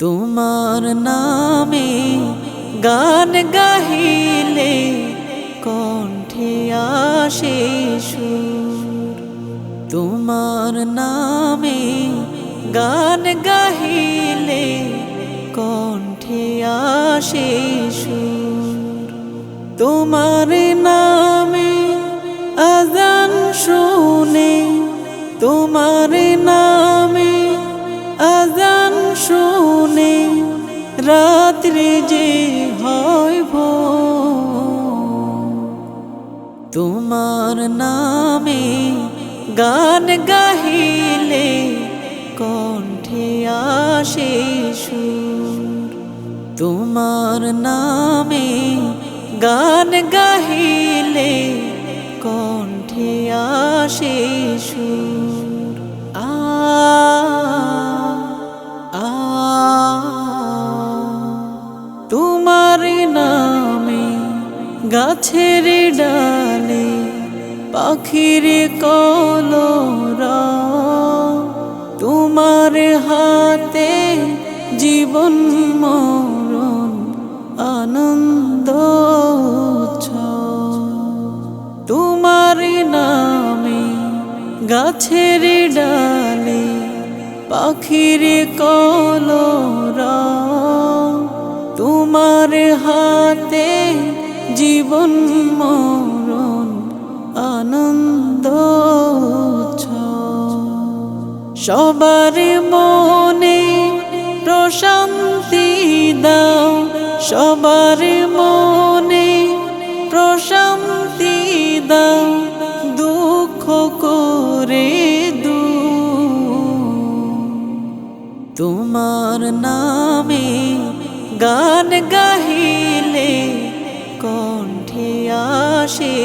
তোমার নামে গান গাহিলে কণ্ঠে আসে সুর। তোমার নামে গান গাহিলে কণ্ঠে আসে সুর। তোমার নামে আজান শুনে তোমার রাত্রে যে হয় ভোর। তোমার নামে গান গাহিলে কণ্ঠে আসে সুর তোমার নামে গান গাহিলে কণ্ঠে আসে সুর গাছের ডালে, পাখির কলরা, তোমার হাতে জীবন মরণ আনন্দ। তোমার নামে গাছের ডালে, পাখির কলরা, তোমার হাতে জীবন মরণ আনন্দ। সবার মনে প্রশান্তি দাও। সবার মনে প্রশান্তি দাও। দুঃখ করে দু তোমার নামে গান গাহিলে কণ্ঠে আসে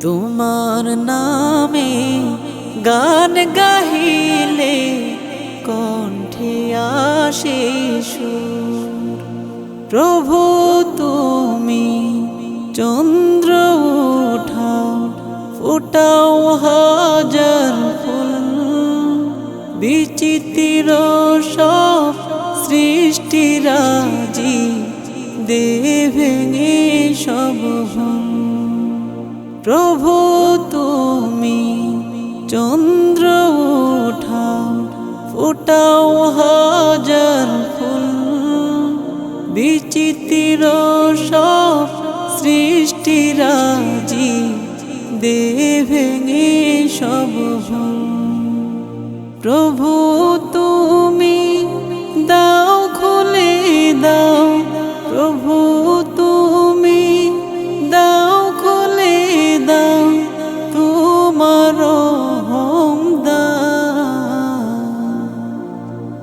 তোমার নামে গান গাহিলে কণ্ঠে আসে প্রভু তুমি চন্দ্র উঠাও, ফুটাও হাজার ফুল। বিচিত্র সব সৃষ্টিরাজি দেভেঙে সব ভুল। প্রভু তুমি চন্দ্র উঠাও ফুটাও হাজার ফুল বিচিত্র সব সৃষ্টিরাজি দেভেঙে সব ভুল। প্রভু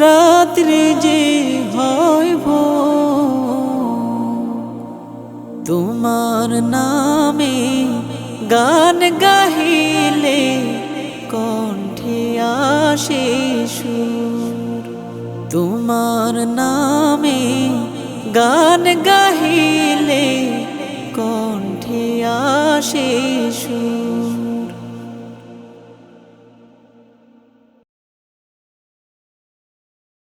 রাত্রে যে হয়। তোমার নামে গান গাহিলে কণ্ঠে আসে সুর তোমার নামে গান গাহিলে কণ্ঠে আসে সুর